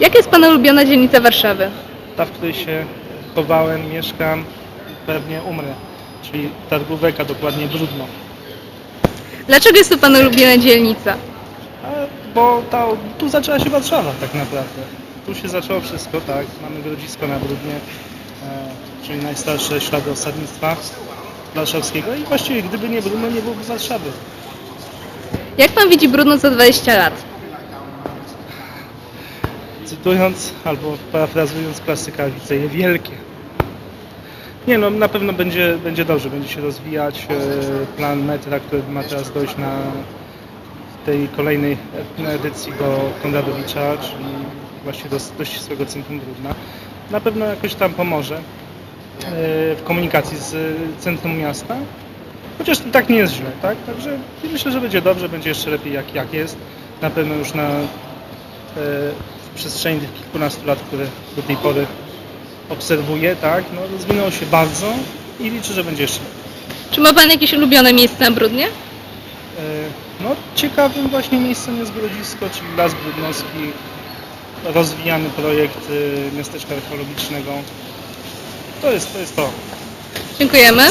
Jaka jest Pana ulubiona dzielnica Warszawy? Ta, w której się chowałem, mieszkam i pewnie umrę. Czyli Targówek, a dokładnie Brudno. Dlaczego jest to Pana ulubiona dzielnica? A, bo ta, tu zaczęła się Warszawa tak naprawdę. Tu się zaczęło wszystko, tak. Mamy grodzisko na Brudnie, e, czyli najstarsze ślady osadnictwa warszawskiego i właściwie gdyby nie Brudno, nie byłoby Warszawy. Jak Pan widzi Brudno za 20 lat? Cytując albo parafrazując klasyka, widzę je wielkie. Nie no, na pewno będzie, będzie dobrze, będzie się rozwijać e, plan metra, który ma teraz dojść na tej kolejnej edycji do Konradowicza, czyli właśnie do, do ścisłego centrum Brudna. Na pewno jakoś tam pomoże e, w komunikacji z centrum miasta. Chociaż tak nie jest źle, tak? Także myślę, że będzie dobrze, będzie jeszcze lepiej jak, jak jest. Na pewno już na e, przestrzeni tych kilkunastu lat, które do tej pory obserwuję, tak, no rozwinęło się bardzo i liczę, że będzie jeszcze. Czy ma Pan jakieś ulubione miejsce na Brudnie? E, No ciekawym właśnie miejscem jest Grodzisko, czyli Las Brudnowski, rozwijany projekt e, miasteczka archeologicznego. To jest to. Jest to. Dziękujemy.